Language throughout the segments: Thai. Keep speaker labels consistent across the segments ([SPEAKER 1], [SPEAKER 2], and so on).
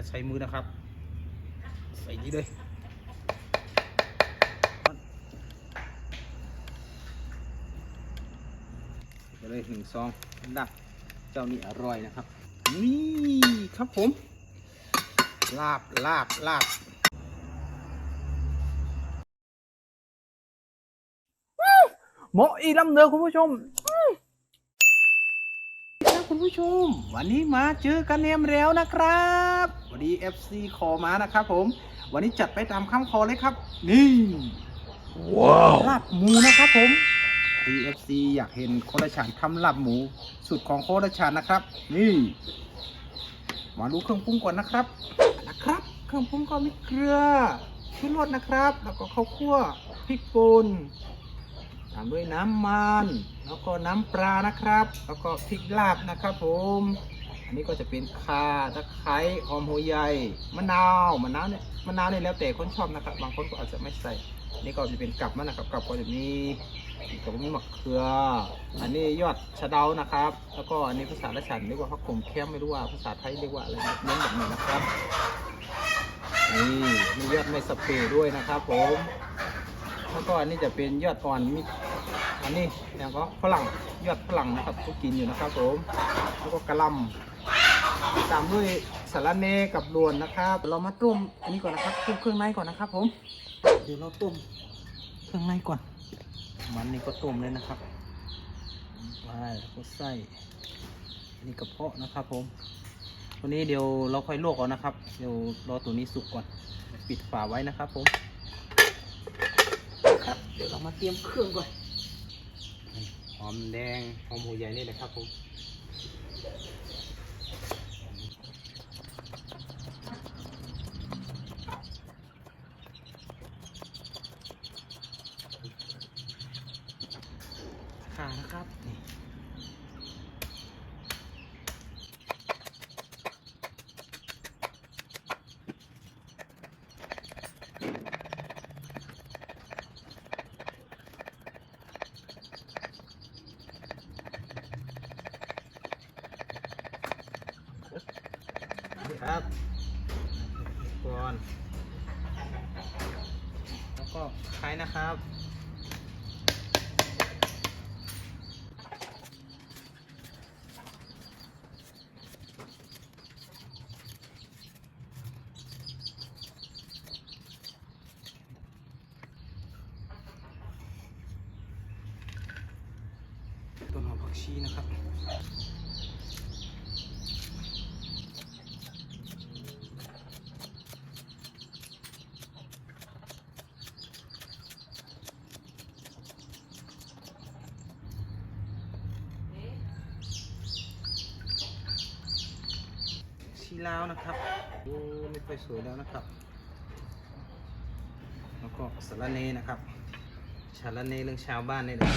[SPEAKER 1] เนี่ยใช้มือนะครับ ใส่นี้เลยไปเลยหนึ่งซองดักเจ้านี่อร่อยนะครับ นี่ครับผม ลาบลาบลาบหมออีลำเนือคุณผู้ชม ผู้ชม วันนี้มาเจอกันเนมแล้วนะครับวันนี้ FC ขอมานะครับผม วันนี้จัดไปตามคำขอเลยครับ นี่ว้าวลาบหมูนะครับผม TFC อยากเห็นโคดชานทำลาบหมูสุดของโคดชานนะครับ นี่ มาดูเครื่องปรุงก่อนนะครับนะครับ เครื่องปรุงก็มีเกลือชูรสนะครับ แล้วก็ข้าวคั่วพริกป่นตามด้วยน้ำมันแล้วก็น้ำปลานะครับ แล้วก็พริกลาบนะครับผม อันนี้ก็จะเป็นข่าตะไคร้หอมหัวใหญ่มะนาวมะนาวเนี่ยมะนาวเนี่ยแล้วแต่คนชอบนะครับ บางคนก็อาจจะไม่ใส่นี่ก็จะเป็นกับมันนะครับกับก็จะมีกับมีมะเขือ อันนี้ยอดชะเดานะครับ แล้วก็อันนี้ภาษาละฉันเรียกว่าพักผมแคมไม่รู้ว่าภาษาไทยเรียกว่าอะไรเน้นแบบไหนนะครับนี่มียอดไม้สเปรย์ด้วยนะครับผม แล้วก็อันนี้จะเป็นยอดอ่อนมีอันนี้อย่างก็ฝรั่งยอดฝรั่งนะครับก็กินอยู่นะครับผมแล้วก็กระหลำตามด้วยสาระเนกับรวนนะครับ เรามาต้มอันนี้ก่อนนะครับต้มเครื่องในก่อนนะครับ ผมเดี๋ยวเราต้มเครื่องในก่อน มันนี่ก็ต้มเลยนะครับมาแล้วก็ใส่อันนี้กระเพาะนะครับ ผมวันนี้เดี๋ยวเราค่อยลวกก่อนนะครับ เดี๋ยวรอตัวนี้สุกก่อน ปิดฝาไว้นะครับผมครับเดี๋ยวเรามาเตรียมเครื่องก่อน หอมแดง หอมหัวใหญ่นี่แหละครับผม ครับก่อนแล้วก็ไข่นะครับต้นหอมผักชีนะครับ แล้วนะครับโอ้ไม่ค่อยสวยแล้วนะครับ แล้วก็สารเนนะครับชาลเนเรื่องชาวบ้านนี่แหละ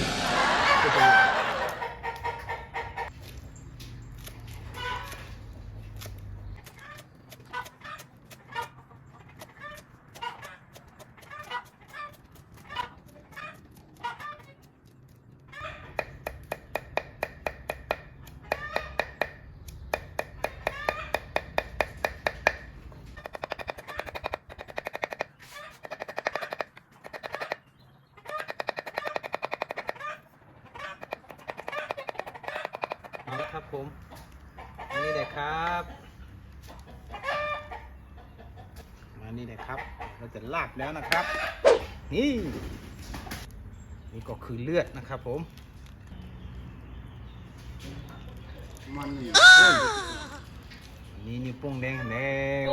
[SPEAKER 1] ครับผมอันนี้เลยครับ มานี่เลยครับ เราจะลาบแล้วนะครับ นี่ นี่ก็คือเลือดนะครับผม
[SPEAKER 2] มัน
[SPEAKER 1] อันนี้นิ้วโป้งแดงแดง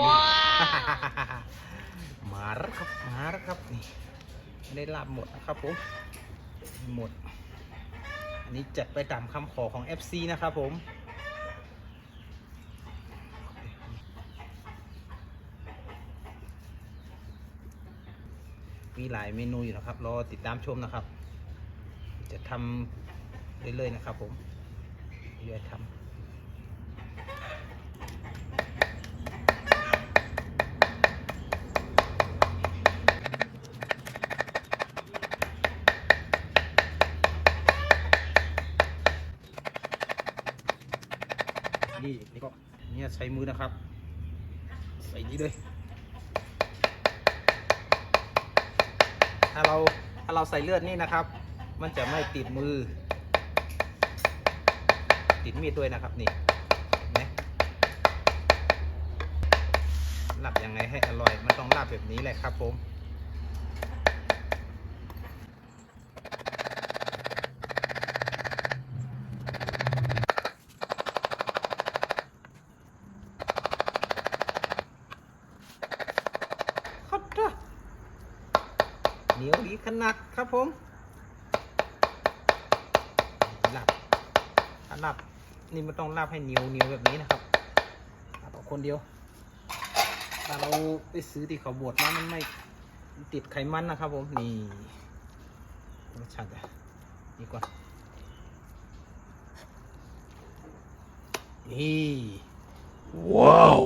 [SPEAKER 1] มาแล้วครับ มาแล้วครับ นี่ ไม่ได้ลาบหมดนะครับผม หมด อันนี้จัดไปตามคำขอของ FC นะครับผม มีหลายเมนูอยู่นะครับ รอติดตามชมนะครับ จะทำเรื่อยๆนะครับผมเรื่อยๆทำ นี่นี่ก็เนี่ยใช้มือนะครับ ใส่นี้เลย ถ้าเราถ้าเราใส่เลือดนี่นะครับ มันจะไม่ติดมือ ติดมีดด้วยนะครับนี่นไหลาบยังไงให้อร่อย มันต้องลาบแบบนี้แหละครับผม คัดจ้ะเหนียวดีข นาดครับผมลาบถ้าลาบนี่มันต้องลาบให้เหนียวเหนียวแบบนี้นะครับลาบเอาคนเดียวถ้าเราไปซื้อที่เขาบดมามันไม่ติดไขมันนะครับผมนี่รสชาติอะดีกว่านี่ว้าว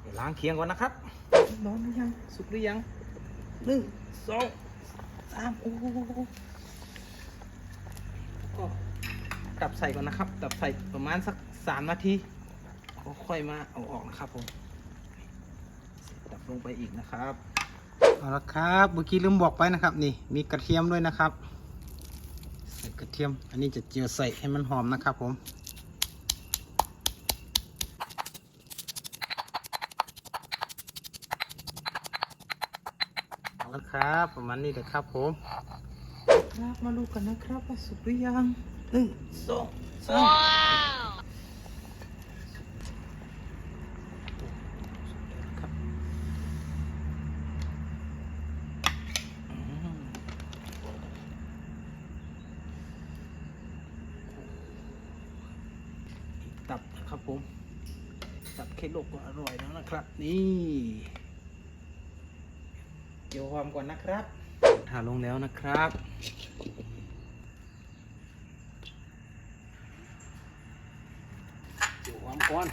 [SPEAKER 1] เดี๋ยวล้างเคียงก่อนนะครับร้อนหรือยัง สุกหรือยังหนึ่งสอง สามโอ้ก็ดับใส่ก่อนนะครับ ดับใส่ประมาณสักสามนาทีก็ค่อยมาเอาออกนะครับผมดับลงไปอีกนะครับ เอาละครับเมื่อกี้ลืมบอกไปนะครับ นี่มีกระเทียมด้วยนะครับ ใส่กระเทียม อันนี้จะเจียวใส่ให้มันหอมนะครับผม เอาละครับ ประมาณนี้เลยครับผมครับมาดูกันนะครับว่าสุกหรือยังหนึ่งสองสามครับอืมตับนะครับผมตับเคโลก็อร่อยแล้วนะครับ นี่ เกี่ยวความก่อนนะครับทาลงแล้วนะครับเกี่ยวความก่อน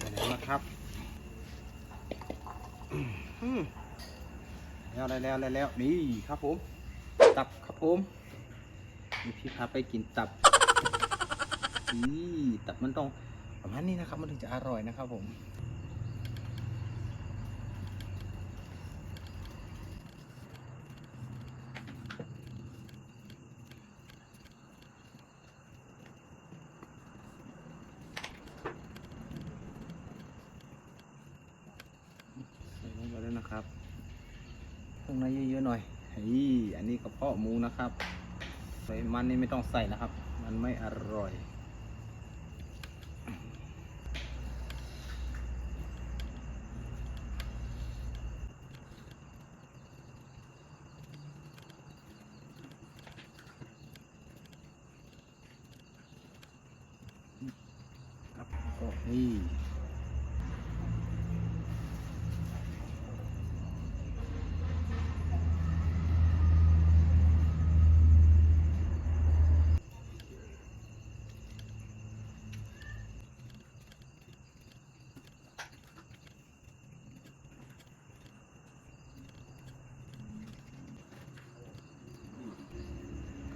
[SPEAKER 1] ไปแล้วนะครับอืมแล้ว ได้แล้วได้แล้วนี่ครับผม ตับครับผมนี่พี่พาไปกินตับนี่ตับมันต้องประมาณนี้นะครับ มันถึงจะอร่อยนะครับผม ใส่ลงไปแล้วนะครับ ข้างในเยอะๆหน่อยเฮ้ยอันนี้กระเพาะหมูนะครับใส่มันนี่ไม่ต้องใส่นะครับ มันไม่อร่อย ครับก็นี่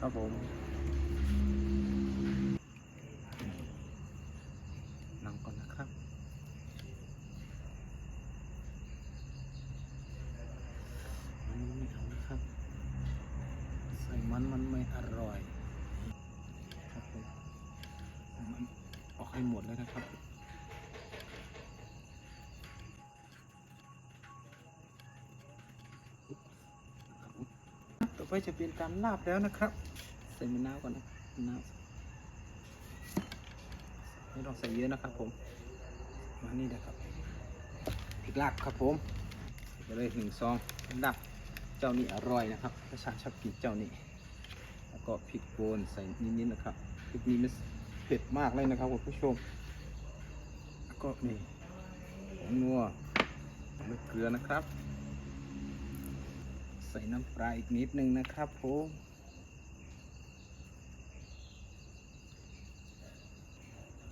[SPEAKER 1] ครับผมนั่งก่อนนะครับ มันไม่เอานะครับ ใส่มันมันไม่อร่อย ครับผมมันออกให้หมดเลยนะครับต่อไปจะเป็นการลาบแล้วนะครับ ส่มะนาวก่อนนะมะนาวไม่ต้องใส่เยอะนะครับผมมานี่นะครับพริกลาบครับผมใส่ไปเลยหนึ่งซองลาบเจ้านี้อร่อยนะครับประชาชอบกินเจ้านี้ แล้วก็พริกโกนใส่นิดๆนะครับพริกนี้มันเผ็ดมากเลยนะครับคุณผู้ชมแล้วก็นี่ผงนัวแล้วเกลือนะครับใใส่น้ำปลาอีกนิดนึงนะครับผม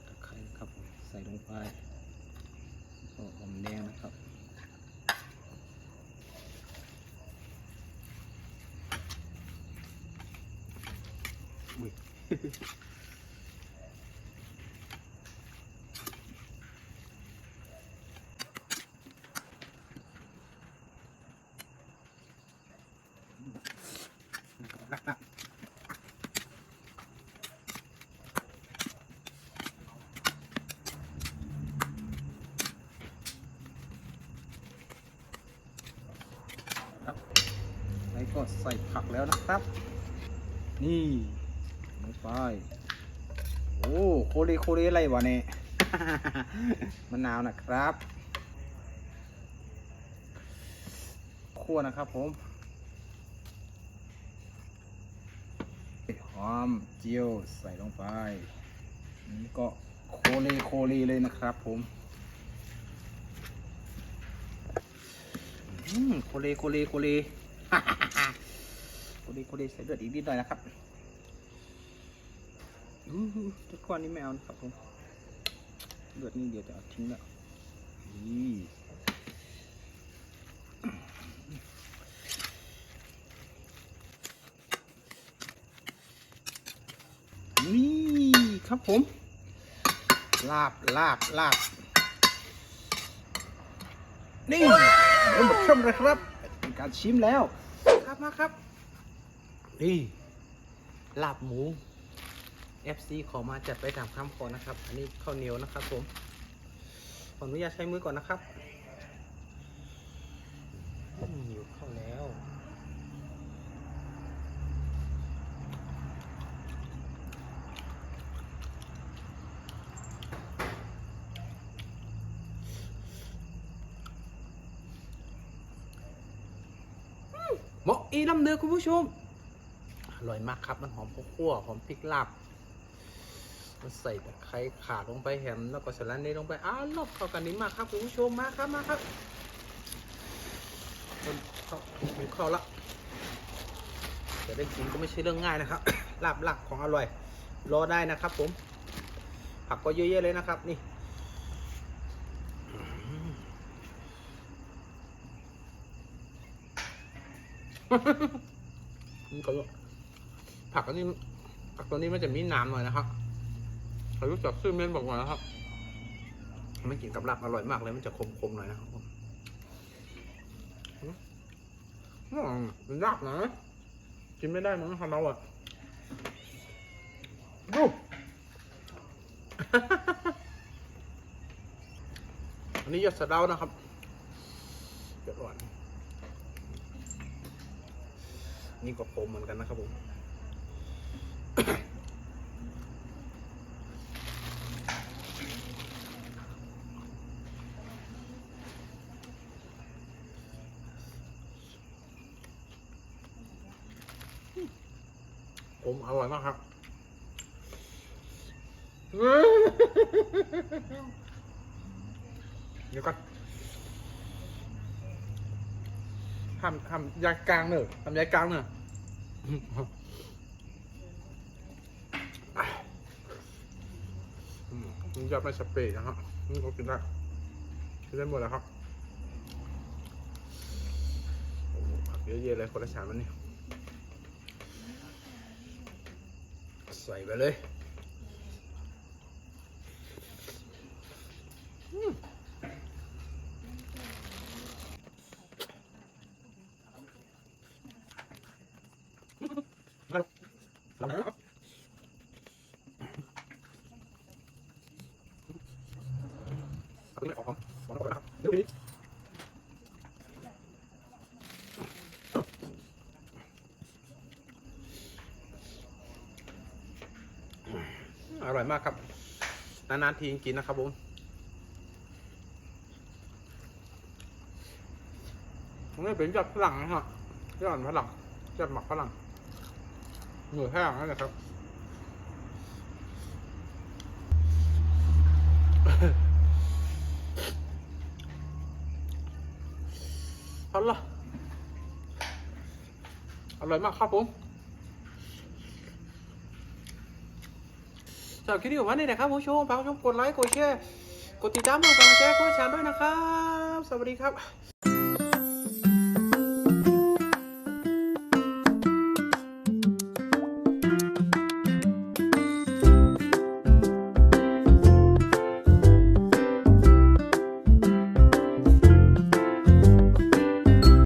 [SPEAKER 1] ตะไคร้ครับผมใส่ลง ไปก็หอมแดงนะครับอุ้ย ก็ใส่ผักแล้วนะครับ นี่ลงไปโอ้โคเรโคเรอะไรวะเนี่ยมะนาวนะครับคั่วนะครับผมหอมเจียวใส่ลงไปนี่ก็โคเลโคเลเลยนะครับผมอืมโคเลโคเลโคเล โคเลโคเลใส่เลือดอีกนิดหน่อยนะครับอู้หูทุกคนนี้ไม่เอานะครับผมเลือดนี่เดี๋ยวจะเอาทิ้งแล้วนี่นี่ครับผม ลาบลาบลาบนี่หมดช่อมเลยครับ การชิมแล้ว ครับมาครับนี่ลาบหมู FC ขอมาจัดไปตามคำขอนะครับ อันนี้ข้าวเหนียวนะครับผมขออนุญาตใช้มือก่อนนะครับอืมอยู่เข้าแล้ว เห มาะอีน้ำเนื้อคุณผู้ชม อร่อยมากครับ มันหอมข้าวคั่วหอมพริกลาบมันใส่ตะไคร้ขาลงไปแฮมแล้วก็สลัดเนยลงไปอ้าวรอบเข้ากันนี้มากครับคุณผู้ชมมาครับมาครับมันเข้ามันเข้าละจะได้กินก็ไม่ใช่เรื่องง่ายนะครับลาบหลักของอร่อย รอได้นะครับ ผม ผักก็เยอะๆเลยนะครับ นี่ นี่ก็ผักอันนี้ผักตัวนี้มันจะมีน้ำหน่อยนะครับเขารู้จักซื้อเมนบอกหน่อยนะครับไม่กินกับลาบอร่อยมากเลย มันจะคมๆหน่อยนะครับผมอืมมันยากนะกินไม่ได้มั้งทำเราอะดูอันนี้ยอดสะเดานะครับยอดอ่อน นี่ก็ผมเหมือนกันนะครับผมผมอร่อยมากครับเดี๋ยวก่อน ทำทำยากลางเนอะทำยากลางเนอะมนี่จะไม่สเปรย์นะครับนี่ก็กินได้กินได้หมดแล้วครับโอ้ผักเยอะแยะเลยคนละชามมันนี่ใส่ไปเลยอืม ลำครับเอาไม่ออกครับขอโทษนะครับเดี๋ยวนี้ อร่อยมากครับ นานๆทีกินนะครับผมนี่เป็นยอดฝรั่งนะครับยอดฝรั่งยอดหมักฝรั่งหมูแห้งนั่นแหละครับเอาลอร่อยมากครับผมำหรับคลิปนี้ผมว่านี่นะครับผู้ชมฝากผู้ชมกดไลค์กดแชร์กดติดตามกดกำลังใจกดแชร์ด้วยนะครับ สวัสดีครับ